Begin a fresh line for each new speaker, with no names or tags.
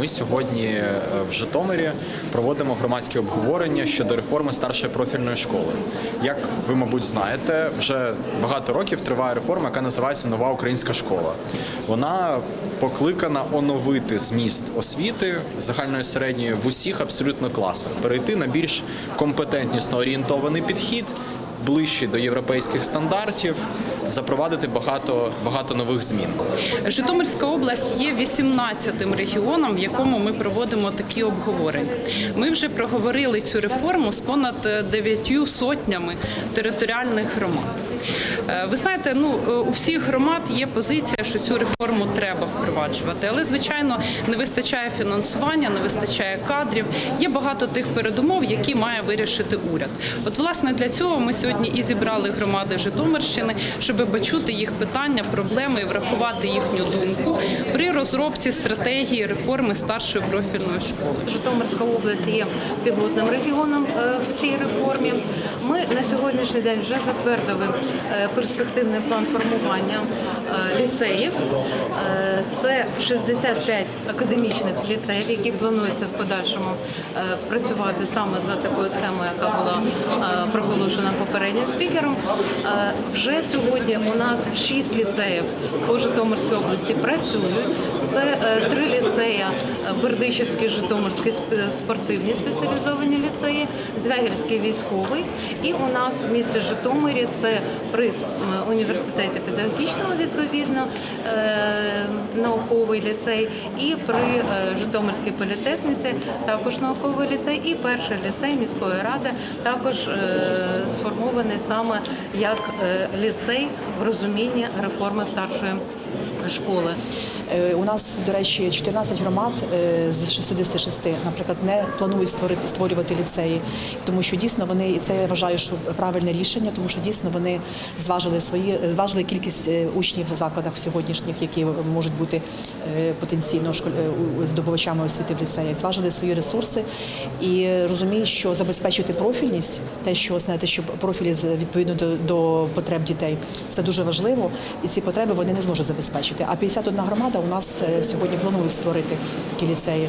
Ми сьогодні е, в Житомирі проводимо громадське обговорення щодо реформи старшої профільної школи. Як ви, мабуть, знаєте, вже багато років триває реформа, яка називається Нова українська школа. Вона покликана оновити зміст освіти загальної середньої в усіх абсолютно класах, перейти на більш компетентнісно орієнтований підхід. Ближче до європейських стандартів, запровадити багато багато нових змін.
Житомирська область є 18-тим регіоном, в якому ми проводимо такі обговорення. Ми вже проговорили цю реформу з понад дев'ятью сотнями територіальних громад. Е, Ви знаєте, ну е, у всіх громад є позиція, що цю реформу треба впроваджувати, але звичайно не вистачає фінансування, не вистачає кадрів. Є багато тих передумов, які має вирішити уряд. От власне для цього ми сьогодні і зібрали громади Житомирщини, щоб почути їх питання, проблеми і врахувати їхню думку при розробці стратегії реформи старшої профільної школи.
Житомирська область є пілотним регіоном е, в цій реформі. На сьогоднішній день вже затвердили е, перспективний план формування е, ліцеїв. Е, Це 65 академічних ліцеїв, які плануються в подальшому працювати саме за такою схемою, яка була проголошена попереднім спікером. Е, Вже сьогодні у нас 6 ліцеїв по Житомирській області працюють. Це е, три ліцеї е, Бердичівський, Житомирський спортивні спеціалізовані ліцеї, Звягельський військовий. І у нас в місті Житомирі це при університеті педагогічного відповідно науковий ліцей, і при е, Житомирській політехніці також науковий ліцей, і перший ліцей міської ради також е, сформований саме як е, ліцей в розумінні реформи старшої школи.
Е, У нас, до речі, 14 громад е, з 66, наприклад, не планують створити створювати ліцеї, тому що дійсно вони і це я вважаю, що правильне рішення, тому що дійсно вони зважили свої зважили кількість е, учнів в закладах сьогоднішніх, які можуть бути потенційно здобувачами освіти в ліцеях, зважили свої ресурси і розуміють, що забезпечити профільність, те, що знаєте, щоб профілі відповідно до, до потреб дітей, це дуже важливо, і ці потреби вони не зможуть забезпечити. А 51 громада у нас е, сьогодні планує створити такі ліцеї.